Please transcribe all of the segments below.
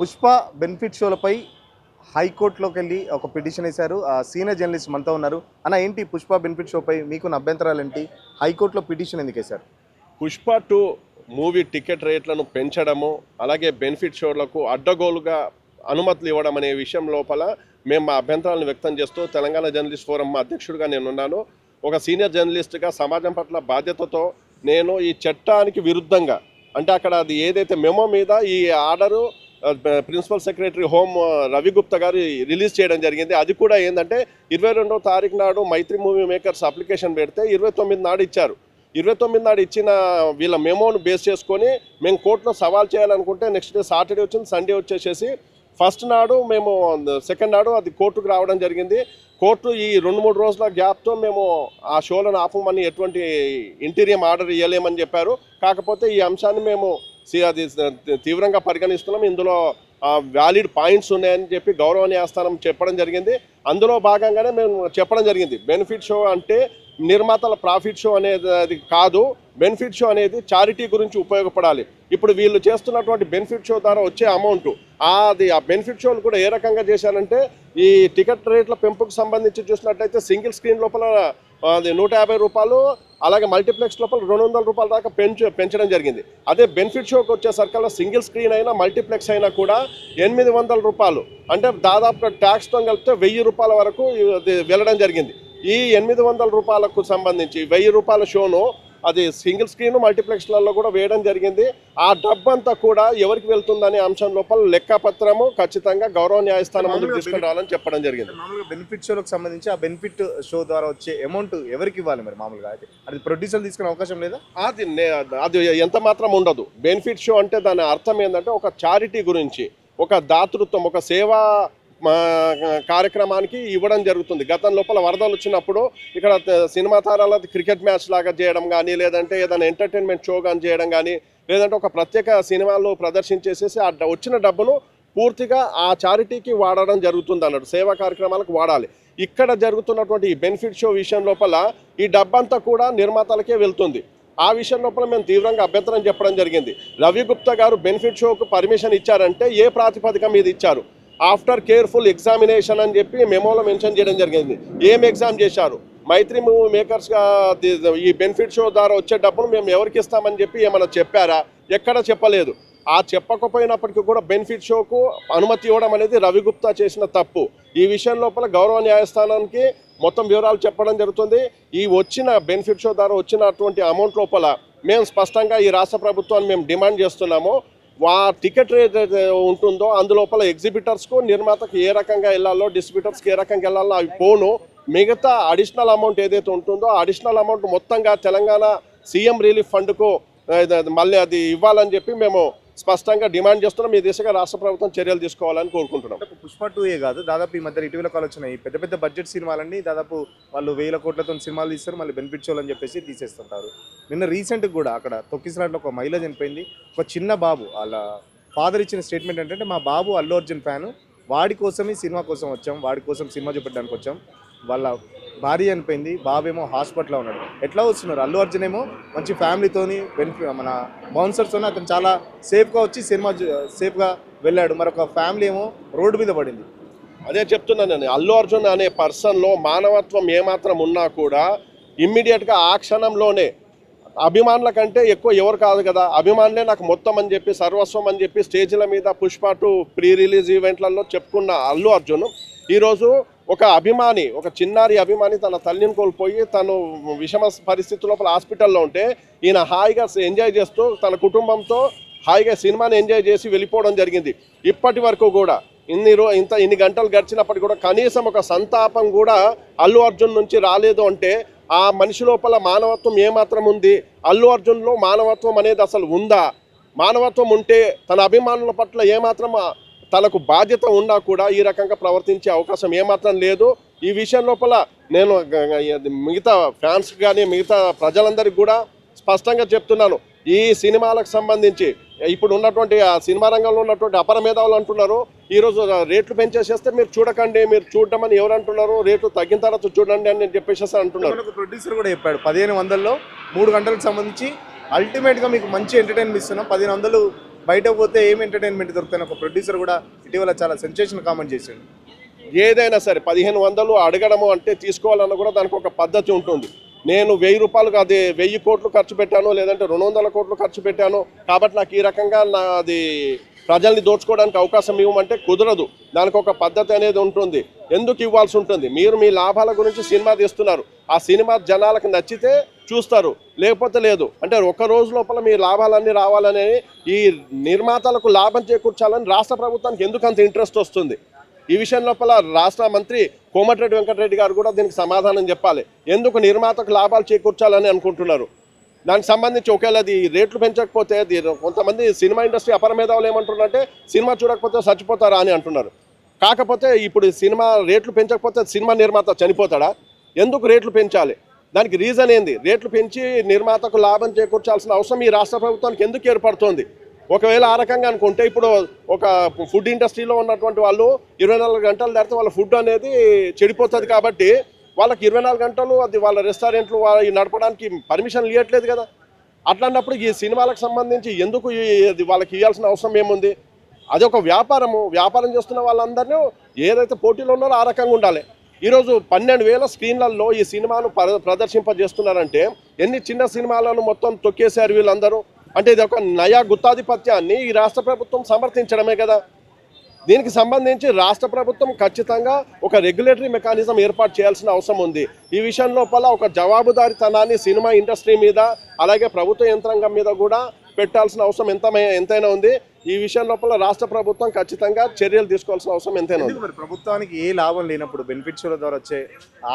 Pushpa benefit షోలపై హైకోర్టులోకి వెళ్ళి ఒక petition వేశారు. ఆ సీనియర్ జర్నలిస్ట్ మనతో ఉన్నారు. అన్న ఏంటి పుష్ప బెనిఫిట్ షోపై మీకున్న అభ్యంతరాలు ఏంటి? హైకోర్టులో పిటిషన్ ఎందుకు వేశారు? పుష్ప టూ మూవీ టికెట్ రేట్లను పెంచడము అలాగే బెనిఫిట్ షోలకు అడ్డగోలుగా అనుమతులు ఇవ్వడం అనే విషయం లోపల మేము మా అభ్యంతరాలను వ్యక్తం చేస్తూ తెలంగాణ జర్నలిస్ట్ ఫోరం అధ్యక్షుడిగా నేనున్నాను. ఒక సీనియర్ జర్నలిస్ట్గా సమాజం పట్ల బాధ్యతతో నేను ఈ చట్టానికి విరుద్ధంగా అంటే అక్కడ అది ఏదైతే మెమో మీద ఈ order principal secretary home Ravi Gupta గారు రిలీజ్ చేయడం జరిగింది. అది కూడా ఏంటంటే ఇరవై రెండో తారీఖు నాడు మైత్రి మూవీ మేకర్స్ అప్లికేషన్ పెడితే ఇరవై తొమ్మిది నాడు ఇచ్చారు. ఇరవై తొమ్మిది నాడు ఇచ్చిన వీళ్ళ మెమోను బేస్ చేసుకొని మేము కోర్టులో సవాల్ చేయాలనుకుంటే నెక్స్ట్ డే సాటర్డే వచ్చింది సండే వచ్చేసేసి ఫస్ట్ నాడు మేము సెకండ్ నాడు అది కోర్టుకు రావడం జరిగింది. కోర్టు ఈ రెండు మూడు రోజుల గ్యాప్తో మేము ఆ షోలను ఆపమని ఎటువంటి ఇంటీరియం ఆర్డర్ ఇవ్వలేమని చెప్పారు. కాకపోతే ఈ అంశాన్ని మేము అది తీవ్రంగా పరిగణిస్తున్నాం. ఇందులో వ్యాలిడ్ పాయింట్స్ ఉన్నాయని చెప్పి గౌరవ న్యాయస్థానం చెప్పడం జరిగింది. అందులో భాగంగానే మేము చెప్పడం జరిగింది. బెనిఫిట్ షో అంటే నిర్మాతల ప్రాఫిట్ షో అనేది అది కాదు. బెనిఫిట్ షో అనేది చారిటీ గురించి ఉపయోగపడాలి. ఇప్పుడు వీళ్ళు చేస్తున్నటువంటి బెనిఫిట్ షో ద్వారా వచ్చే అమౌంట్ అది ఆ బెనిఫిట్ షోలు కూడా ఏ రకంగా చేశారంటే ఈ టికెట్ రేట్ల పెంపుకు సంబంధించి చూసినట్టయితే సింగిల్ స్క్రీన్ లోపల అది నూట యాభై రూపాయలు అలాగే మల్టీప్లెక్స్ లోపల రెండు వందల రూపాయల దాకా పెంచు పెంచడం జరిగింది. అదే బెనిఫిట్ షోకి వచ్చేసరికల్లా సింగిల్ స్క్రీన్ అయినా మల్టీప్లెక్స్ అయినా కూడా ఎనిమిది వందల రూపాయలు. అంటే దాదాపుగా ట్యాక్స్తో కలిపితే వెయ్యి రూపాయల వరకు వెళ్ళడం జరిగింది. ఈ ఎనిమిది వందల రూపాయలకు సంబంధించి వెయ్యి రూపాయల షోను అది సింగిల్ స్క్రీన్ మల్టీప్లెక్స్లలో కూడా వేయడం జరిగింది. ఆ డబ్బంతా కూడా ఎవరికి వెళ్తుందనే అంశం లోపల లెక్కపత్రము ఖచ్చితంగా గౌరవ న్యాయస్థానం ముందుకు తీసుకుని రావాలని చెప్పడం జరిగింది. మామూలుగా బెనిఫిట్ షోలకు సంబంధించి ఆ బెనిఫిట్ షో ద్వారా వచ్చే అమౌంట్ ఎవరికి ఇవ్వాలి మరి మామూలుగా? అయితే అది ప్రొడ్యూసర్ తీసుకునే అవకాశం లేదా? అది అది ఎంత మాత్రం ఉండదు. బెనిఫిట్ షో అంటే దాని అర్థం ఏంటంటే ఒక చారిటీ గురించి ఒక దాతృత్వం ఒక సేవా కార్యక్రమానికి ఇవ్వడం జరుగుతుంది. గతం లోపల వరదలు వచ్చినప్పుడు ఇక్కడ సినిమా తారాల క్రికెట్ మ్యాచ్ లాగా చేయడం కానీ లేదంటే ఏదైనా ఎంటర్టైన్మెంట్ షో కానీ చేయడం కానీ లేదంటే ఒక ప్రత్యేక సినిమాల్లో ప్రదర్శించేసేసి ఆ డ- వచ్చిన డబ్బును పూర్తిగా ఆ చారిటీకి వాడడం జరుగుతుంది అన్నట్టు సేవా కార్యక్రమాలకు వాడాలి. ఇక్కడ జరుగుతున్నటువంటి ఈ బెనిఫిట్ షో విషయం లోపల ఈ డబ్బంతా కూడా నిర్మాతలకే వెళ్తుంది. ఆ విషయం లోపల మేము తీవ్రంగా అభ్యంతరం చెప్పడం జరిగింది. రవి గుప్తా గారు బెనిఫిట్ షోకు పర్మిషన్ ఇచ్చారంటే ఏ ప్రాతిపదిక మీద ఇచ్చారు? ఆఫ్టర్ కేర్ఫుల్ ఎగ్జామినేషన్ అని చెప్పి మెమోలో మెన్షన్ చేయడం జరిగింది. ఏం ఎగ్జామ్ చేశారు? మైత్రి మూవీ మేకర్స్గా ఈ బెనిఫిట్ షో ద్వారా వచ్చే డబ్బులు మేము ఎవరికి ఇస్తామని చెప్పి ఏమైనా చెప్పారా? ఎక్కడ చెప్పలేదు. ఆ చెప్పకపోయినప్పటికీ కూడా బెనిఫిట్ షోకు అనుమతి ఇవ్వడం అనేది రవిగుప్తా చేసిన తప్పు. ఈ విషయం లోపల గౌరవ న్యాయస్థానానికి మొత్తం వివరాలు చెప్పడం జరుగుతుంది. ఈ వచ్చిన బెనిఫిట్ షో ద్వారా వచ్చినటువంటి అమౌంట్ లోపల మేము స్పష్టంగా ఈ రాష్ట్ర ప్రభుత్వాన్ని మేము డిమాండ్ చేస్తున్నాము. వా టికెట్ రేట్ ఉంటుందో అందులోపల ఎగ్జిబిటర్స్కు నిర్మాతకు ఏ రకంగా వెళ్ళాలో డిస్ట్రిబ్యూటర్స్కి ఏ రకంగా వెళ్ళాలో అవి పోను. మిగతా అడిషనల్ అమౌంట్ ఏదైతే ఉంటుందో అడిషనల్ అమౌంట్ మొత్తంగా తెలంగాణ సీఎం రిలీఫ్ ఫండ్కు మళ్ళీ అది ఇవ్వాలని చెప్పి మేము స్పష్టంగా డిమాండ్ చేస్తున్నాం. ఈ దిశగా రాష్ట్ర ప్రభుత్వం చర్యలు తీసుకోవాలని కోరుకుంటున్నాం. పుష్ప టూ ఏ కాదు దాదాపు ఈ మధ్య ఇటీవల కాలు వచ్చినాయి. పెద్ద పెద్ద బడ్జెట్ సినిమాలన్నీ దాదాపు వాళ్ళు వేల కోట్లతో సినిమాలు తీస్తారు మళ్ళీ బెనిఫిట్ షోలు అని చెప్పేసి తీసేస్తుంటారు. నిన్న రీసెంట్గా కూడా అక్కడ తొక్కిసలాట్లో ఒక మహిళ చనిపోయింది. ఒక చిన్న బాబు వాళ్ళ ఫాదర్ ఇచ్చిన స్టేట్మెంట్ ఏంటంటే మా బాబు అల్లు అర్జున్ ఫ్యాను. వాడి కోసమే సినిమా కోసం వచ్చాం. వాడి కోసం సినిమా చూపెట్టడానికి వచ్చాం. వాళ్ళ భార్య అనిపోయింది. బాబేమో హాస్పిటల్లో ఉన్నాడు. ఎట్లా వస్తున్నారు? అల్లు అర్జున్ ఏమో మంచి ఫ్యామిలీతోని బెనిఫి మన బౌన్సర్స్తో అతను చాలా సేఫ్గా వచ్చి సినిమా సేఫ్గా వెళ్ళాడు. మరొక ఫ్యామిలీ ఏమో రోడ్డు మీద పడింది. అదే చెప్తున్నాను నేను. అల్లు అర్జున్ అనే పర్సన్లో మానవత్వం ఏమాత్రం ఉన్నా కూడా ఇమ్మీడియట్గా ఆ క్షణంలోనే అభిమానుల కంటే ఎక్కువ ఎవరు కాదు కదా? అభిమానులే నాకు మొత్తం అని చెప్పి సర్వస్వం అని చెప్పి స్టేజ్ల మీద పుష్ప టు ప్రీ రిలీజ్ ఈవెంట్లలో చెప్పుకున్న అల్లు అర్జున్ ఈరోజు ఒక అభిమాని ఒక చిన్నారి అభిమాని తన తల్లిని కోల్పోయి తను విషమ పరిస్థితి లోపల హాస్పిటల్లో ఉంటే ఈయన హాయిగా ఎంజాయ్ చేస్తూ తన కుటుంబంతో హాయిగా సినిమాని ఎంజాయ్ చేసి వెళ్ళిపోవడం జరిగింది. ఇప్పటి వరకు కూడా ఇన్ని రో ఇంత ఇన్ని గంటలు గడిచినప్పటికీ కూడా కనీసం ఒక సంతాపం కూడా అల్లు అర్జున్ నుంచి రాలేదు అంటే ఆ మనిషి లోపల మానవత్వం ఏమాత్రం ఉంది? అల్లు అర్జున్లో మానవత్వం అనేది అసలు ఉందా? మానవత్వం ఉంటే తన అభిమానుల పట్ల ఏమాత్రం తనకు బాధ్యత ఉన్నా కూడా ఈ రకంగా ప్రవర్తించే అవకాశం ఏమాత్రం లేదు. ఈ విషయం లోపల నేను మిగతా ఫ్యాన్స్ కానీ మిగతా ప్రజలందరికీ కూడా స్పష్టంగా చెప్తున్నాను. ఈ సినిమాలకు సంబంధించి ఇప్పుడు ఉన్నటువంటి ఆ సినిమా రంగంలో ఉన్నటువంటి అపర మేధావులు అంటున్నారు ఈరోజు రేట్లు పెంచేసేస్తే మీరు చూడకండి మీరు చూడమని అని ఎవరు అంటున్నారు? రేట్లు తగ్గిన తర్వాత చూడండి అని చెప్పేసి అంటున్నారు. ప్రొడ్యూసర్ కూడా చెప్పాడు పదిహేను వందల్లో మూడు గంటలకు సంబంధించి అల్టిమేట్గా మీకు మంచి ఎంటర్టైన్మెంట్ ఇస్తున్నాం. పదిహేను వందలు బయట పోతే ఏం ఎంటర్టైన్మెంట్ దొరుకుతాయి ఒక ప్రొడ్యూసర్ కూడా ఇటీవల చాలా సెన్సేషన్ కామెంట్ చేశాడు ఏదైనా సరే పదిహేను వందలు అడగడము అంటే తీసుకోవాలన్న కూడా దానికి ఒక పద్ధతి ఉంటుంది. నేను వెయ్యి రూపాయలు అది వెయ్యి కోట్లు ఖర్చు పెట్టాను లేదంటే రెండు వందల కోట్లు ఖర్చు పెట్టాను కాబట్టి నాకు ఈ రకంగా నా అది ప్రజల్ని దోచుకోవడానికి అవకాశం ఇవ్వమంటే కుదరదు. దానికి ఒక పద్ధతి అనేది ఉంటుంది. ఎందుకు ఇవ్వాల్సి ఉంటుంది? మీరు మీ లాభాల గురించి సినిమా తీస్తున్నారు. ఆ సినిమా జనాలకు నచ్చితే చూస్తారు. లేకపోతే లేదు. అంటే ఒక రోజు లోపల మీ లాభాలన్నీ రావాలని ఈ నిర్మాతలకు లాభం చేకూర్చాలని రాష్ట్ర ప్రభుత్వానికి ఎందుకు అంత ఇంట్రెస్ట్ వస్తుంది? ఈ విషయం లోపల రాష్ట్ర మంత్రి కోమటిరెడ్డి వెంకటరెడ్డి గారు కూడా దీనికి సమాధానం చెప్పాలి. ఎందుకు నిర్మాతకు లాభాలు చేకూర్చాలని అనుకుంటున్నారు? దానికి సంబంధించి ఒకవేళ అది రేట్లు పెంచకపోతే కొంతమంది సినిమా ఇండస్ట్రీ అపర మేధావులు ఏమంటున్నారంటే సినిమా చూడకపోతే చచ్చిపోతారా? అని అంటున్నారు. కాకపోతే ఇప్పుడు సినిమా రేట్లు పెంచకపోతే సినిమా నిర్మాత చనిపోతాడా? ఎందుకు రేట్లు పెంచాలి? దానికి రీజన్ ఏంది? రేట్లు పెంచి నిర్మాతకు లాభం చేకూర్చాల్సిన అవసరం ఈ రాష్ట్ర ప్రభుత్వానికి ఎందుకు ఏర్పడుతోంది? ఒకవేళ ఆ రకంగా అనుకుంటే ఇప్పుడు ఒక ఫుడ్ ఇండస్ట్రీలో ఉన్నటువంటి వాళ్ళు ఇరవై నాలుగు గంటలు దాటితే వాళ్ళ ఫుడ్ అనేది చెడిపోతుంది కాబట్టి వాళ్ళకి ఇరవై నాలుగు గంటలు అది వాళ్ళ రెస్టారెంట్లు నడపడానికి పర్మిషన్ ఇవ్వట్లేదు కదా. అట్లాంటప్పుడు ఈ సినిమాలకు సంబంధించి ఎందుకు ఇది వాళ్ళకి ఇవ్వాల్సిన అవసరం ఏముంది? అది ఒక వ్యాపారము. వ్యాపారం చేస్తున్న వాళ్ళందరినీ ఏదైతే పోటీలో ఉన్నారో ఆ రకంగా ఉండాలి. ఈరోజు పన్నెండు వేల స్క్రీన్లలో ఈ సినిమాను ప్ర- ప్రదర్శింపజేస్తున్నారంటే ఎన్ని చిన్న సినిమాలను మొత్తం తొక్కేశారు వీళ్ళందరూ? అంటే ఇది ఒక నయా గుత్తాధిపత్యాన్ని ఈ రాష్ట్ర ప్రభుత్వం సమర్థించడమే కదా. దీనికి సంబంధించి రాష్ట్ర ప్రభుత్వం ఖచ్చితంగా ఒక రెగ్యులేటరీ మెకానిజం ఏర్పాటు చేయాల్సిన అవసరం ఉంది. ఈ విషయం లోపల ఒక జవాబుదారితనాన్ని సినిమా ఇండస్ట్రీ మీద అలాగే ప్రభుత్వ యంత్రాంగం మీద కూడా పెట్టాల్సిన అవసరం ఎంత ఎంతైనా ఉంది. ఈ విషయం లోపల రాష్ట్ర ప్రభుత్వం ఖచ్చితంగా చర్యలు తీసుకోవాల్సిన అవసరం ఎంతైనా మరి? ప్రభుత్వానికి ఏ లాభం లేనప్పుడు బెనిఫిట్ షోల ద్వారా వచ్చే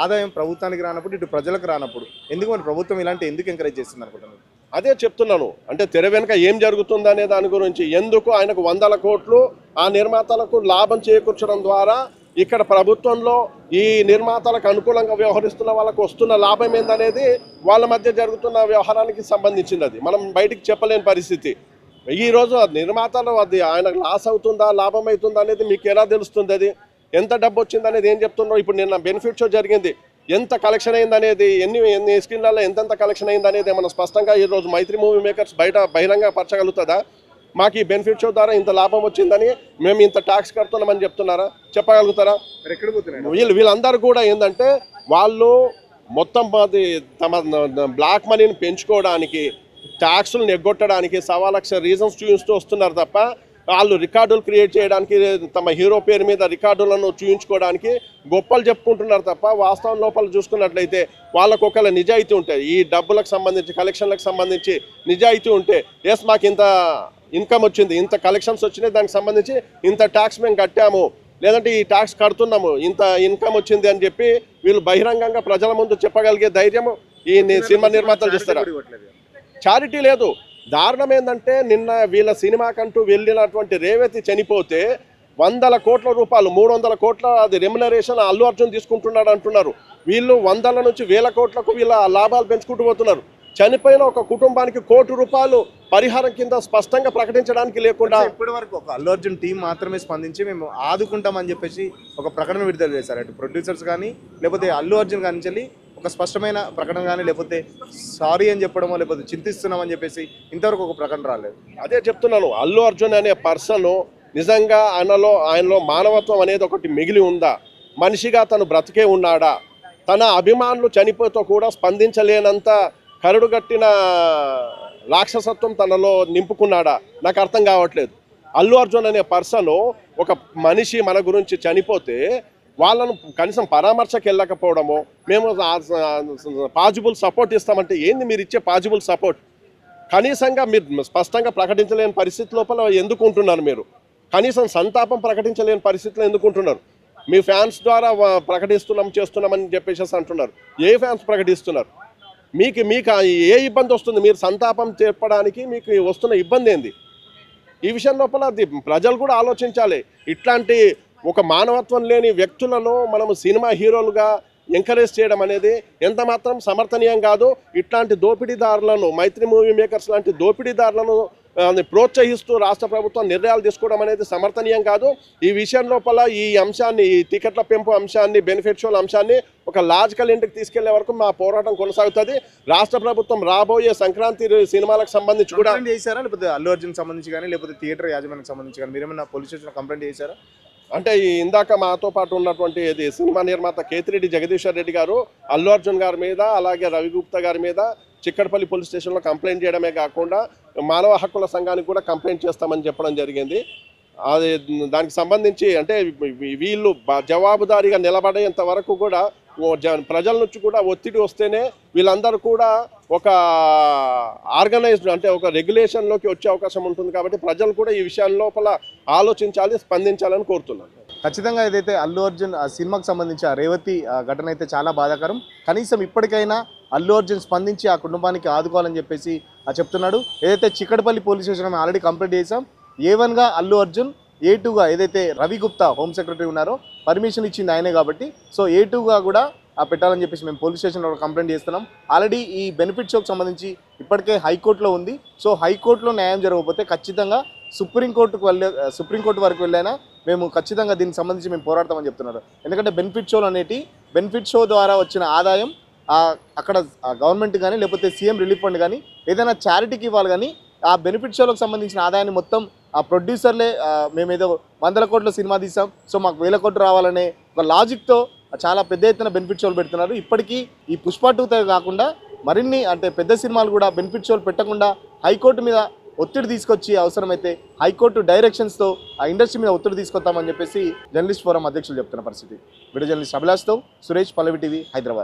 ఆదాయం ప్రభుత్వానికి రానప్పుడు ఇటు ప్రజలకు రానప్పుడు ఎందుకు మరి ప్రభుత్వం ఇలాంటి ఎందుకు ఎంకరేజ్ చేస్తుంది అనుకుంటున్నారు? అదే చెప్తున్నాను. అంటే తెర వెనుక ఏం జరుగుతుందనే దాని గురించి ఎందుకు ఆయనకు వందల కోట్లు ఆ నిర్మాతలకు లాభం చేకూర్చడం ద్వారా ఇక్కడ ప్రభుత్వంలో ఈ నిర్మాతలకు అనుకూలంగా వ్యవహరిస్తున్న వాళ్ళకు వస్తున్న లాభం ఏందనేది వాళ్ళ మధ్య జరుగుతున్న వ్యవహారానికి సంబంధించింది అది మనం బయటికి చెప్పలేని పరిస్థితి. ఈ రోజు ఆ నిర్మాతలు అది ఆయనకు లాస్ అవుతుందా లాభం అవుతుందా అనేది మీకు ఎలా తెలుస్తుంది అది? ఎంత డబ్బు వచ్చింది అనేది ఏం చెప్తున్నారో? ఇప్పుడు నిన్న బెనిఫిట్ షో జరిగింది. ఎంత కలెక్షన్ అయింది అనేది ఎన్ని ఎన్ని స్క్రీన్లలో ఎంతెంత కలెక్షన్ అయింది అనేది మనం స్పష్టంగా ఈ రోజు మైత్రి మూవీ మేకర్స్ బయట బహిరంగ పరచగలుగుతుందా మాకు ఈ బెనిఫిట్ షో ద్వారా ఇంత లాభం వచ్చిందని మేము ఇంత ట్యాక్స్ కడుతున్నామని చెప్తున్నారా? చెప్పగలుగుతారా? వీళ్ళు వీళ్ళందరూ కూడా ఏంటంటే వాళ్ళు మొత్తం అది తమ బ్లాక్ మనీని పెంచుకోవడానికి ట్యాక్సులను ఎగ్గొట్టడానికి సవా లక్ష రీజన్స్ చూపిస్తూ వస్తున్నారు తప్ప వాళ్ళు రికార్డులు క్రియేట్ చేయడానికి తమ హీరో పేరు మీద రికార్డులను చూపించుకోవడానికి గొప్పలు చెప్పుకుంటున్నారు తప్ప వాస్తవం లోపల చూసుకున్నట్లయితే వాళ్ళకు ఒకవేళ నిజాయితీ ఉంటాయి ఈ డబ్బులకు సంబంధించి కలెక్షన్లకు సంబంధించి నిజాయితీ ఉంటే ఎస్ మాకు ఇంత ఇన్కమ్ వచ్చింది ఇంత కలెక్షన్స్ వచ్చినాయి దానికి సంబంధించి ఇంత ట్యాక్స్ మేము కట్టాము లేదంటే ఈ ట్యాక్స్ కడుతున్నాము ఇంత ఇన్కమ్ వచ్చింది అని చెప్పి వీళ్ళు బహిరంగంగా ప్రజల ముందు చెప్పగలిగే ధైర్యము ఈ సినిమా నిర్మాతలు చేస్తారా? చారిటీ లేదు. దారుణం ఏంటంటే నిన్న వీళ్ళ సినిమాకంటూ వెళ్ళినటువంటి రేవతి చనిపోతే వందల కోట్ల రూపాయలు మూడు వందల కోట్ల అది రెమ్యునరేషన్ అల్లు అర్జున్ తీసుకుంటున్నాడు అంటున్నారు. వీళ్ళు వందల నుంచి వేల కోట్లకు వీళ్ళ లాభాలు పెంచుకుంటూ పోతున్నారు. చనిపోయిన ఒక కుటుంబానికి కోటి రూపాయలు పరిహారం కింద స్పష్టంగా ప్రకటించడానికి లేకుండా ఇప్పటి వరకు ఒక అల్లు అర్జున్ టీం మాత్రమే స్పందించి మేము ఆదుకుంటామని చెప్పేసి ఒక ప్రకటన విడుదల చేశారు. అటు ప్రొడ్యూసర్స్ కానీ లేకపోతే అల్లు అర్జున్ కానీ ఒక స్పష్టమైన ప్రకటన కానీ లేకపోతే సారీ అని చెప్పడమో లేకపోతే చింతిస్తున్నామని చెప్పేసి ఇంతవరకు ఒక ప్రకటన రాలేదు. అదే చెప్తున్నాను అల్లు అర్జున్ అనే పర్సన్ నిజంగా ఆయనలో ఆయనలో మానవత్వం అనేది ఒకటి మిగిలి ఉందా? మనిషిగా తను బ్రతికే ఉన్నాడా? తన అభిమానులు చనిపోతూ కూడా స్పందించలేనంత కరుడుగట్టిన రాక్షసత్వం తనలో నింపుకున్నాడా? నాకు అర్థం కావట్లేదు. అల్లు అర్జున్ అనే పర్సన్ ఒక మనిషి మన గురించి చనిపోతే వాళ్ళను కనీసం పరామర్శకు వెళ్ళకపోవడము మేము పాజిబుల్ సపోర్ట్ ఇస్తామంటే ఏంది మీరు ఇచ్చే పాజిబుల్ సపోర్ట్? కనీసంగా మీరు స్పష్టంగా ప్రకటించలేని పరిస్థితి లోపల ఎందుకు ఉంటున్నారు మీరు? కనీసం సంతాపం ప్రకటించలేని పరిస్థితిలో ఎందుకు ఉంటున్నారు మీ ఫ్యాన్స్ ద్వారా ప్రకటిస్తున్నాం చేస్తున్నామని చెప్పేసి అంటున్నారు. ఏ ఫ్యాన్స్ ప్రకటిస్తున్నారు? మీకు మీకు ఏ ఇబ్బంది వస్తుంది? మీరు సంతాపం చెప్పడానికి మీకు వస్తున్న ఇబ్బంది ఏంది? ఈ విషయం లోపల ప్రజలు కూడా ఆలోచించాలి. ఇట్లాంటి ఒక మానవత్వం లేని వ్యక్తులను మనము సినిమా హీరోలుగా ఎంకరేజ్ చేయడం అనేది ఎంత మాత్రం సమర్థనీయం కాదు. ఇట్లాంటి దోపిడీదారులను మైత్రి మూవీ మేకర్స్ లాంటి దోపిడీదారులను ప్రోత్సహిస్తూ రాష్ట్ర ప్రభుత్వం నిర్ణయాలు తీసుకోవడం అనేది సమర్థనీయం కాదు. ఈ విషయం లోపల ఈ అంశాన్ని ఈ టికెట్ల పెంపు అంశాన్ని బెనిఫిట్ షోల అంశాన్ని ఒక లాజికల్ ఇంటికి తీసుకెళ్ళే వరకు మా పోరాటం కొనసాగుతుంది. రాష్ట్ర ప్రభుత్వం రాబోయే సంక్రాంతి సినిమాలకు సంబంధించి కూడా చేశారా? లేకపోతే అల్లు అర్జున్ సంబంధించి కానీ లేకపోతే థియేటర్ యాజమాన్యానికి సంబంధించి కానీ మీరేమన్నా పోలీస్ స్టేషన్ కంప్లైంట్ చేశారా? అంటే ఈ ఇందాక మాతో పాటు ఉన్నటువంటి ఇది సినిమా నిర్మాత కేతిరెడ్డి జగదీశ్వర్ రెడ్డి గారు అల్లు అర్జున్ గారి మీద అలాగే రవిగుప్త గారి మీద చిక్కడపల్లి పోలీస్ స్టేషన్లో కంప్లైంట్ చేయడమే కాకుండా మానవ హక్కుల సంఘానికి కూడా కంప్లైంట్ చేస్తామని చెప్పడం జరిగింది. అది దానికి సంబంధించి అంటే వీళ్ళు జవాబుదారీగా నిలబడేంత వరకు కూడా ఓ ప్రజల నుంచి కూడా ఒత్తిడి వస్తేనే వీళ్ళందరూ కూడా ఒక ఆర్గనైజ్డ్ అంటే ఒక రెగ్యులేషన్లోకి వచ్చే అవకాశం ఉంటుంది కాబట్టి ప్రజలు కూడా ఈ విషయాల లోపల ఆలోచించాలి స్పందించాలని కోరుతున్నాను. ఖచ్చితంగా ఏదైతే అల్లు అర్జున్ ఆ సినిమాకి సంబంధించి ఆ రేవతి ఆ ఘటన అయితే చాలా బాధాకరం. కనీసం ఇప్పటికైనా అల్లు అర్జున్ స్పందించి ఆ కుటుంబానికి ఆదుకోవాలని చెప్పేసి ఆ చెప్తున్నాడు. ఏదైతే Chikkadpally police station already complete చేసాం ఏ వన్గా అల్లు అర్జున్ ఏ టూగా ఏదైతే రవి గుప్తా హోమ్ సెక్రటరీ ఉన్నారో పర్మిషన్ ఇచ్చింది ఆయనే కాబట్టి. సో ఏ టూగా కూడా పెట్టాలని చెప్పేసి మేము పోలీస్ స్టేషన్లో కంప్లైంట్ చేస్తున్నాం. ఆల్రెడీ ఈ బెనిఫిట్ షోకి సంబంధించి ఇప్పటికే హైకోర్టులో ఉంది. సో హైకోర్టులో న్యాయం జరగకపోతే ఖచ్చితంగా సుప్రీంకోర్టుకు వెళ్ళే సుప్రీంకోర్టు వరకు వెళ్ళైనా మేము ఖచ్చితంగా దీనికి సంబంధించి మేము పోరాడతామని చెప్తున్నారు. ఎందుకంటే బెనిఫిట్ షోలు అనేటి బెనిఫిట్ షో ద్వారా వచ్చిన ఆదాయం అక్కడ గవర్నమెంట్ కానీ లేకపోతే సీఎం రిలీఫ్ ఫండ్ కానీ ఏదైనా చారిటీకి ఇవ్వాలి కానీ ఆ బెనిఫిట్ షోలకు సంబంధించిన ఆదాయాన్ని మొత్తం ఆ ప్రొడ్యూసర్లే మేమేదో వందల కోట్ల సినిమా తీసాం. సో మాకు వేల కోట్లు రావాలనే ఒక లాజిక్తో చాలా పెద్ద ఎత్తున బెనిఫిట్ షోలు పెడుతున్నారు. ఇప్పటికీ ఈ పుష్ప టూతో కాకుండా మరిన్ని అంటే పెద్ద సినిమాలు కూడా బెనిఫిట్ షోలు పెట్టకుండా హైకోర్టు మీద ఒత్తిడి తీసుకొచ్చి అవసరమైతే హైకోర్టు డైరెక్షన్స్తో ఆ ఇండస్ట్రీ మీద ఒత్తిడి తీసుకొస్తామని చెప్పేసి జర్నలిస్ట్ ఫోరం అధ్యక్షులు చెప్తున్న పరిస్థితి. వీడియో జర్నలిస్ట్ అభిలాష్తో సురేష్ పల్లవి టీవీ హైదరాబాద్.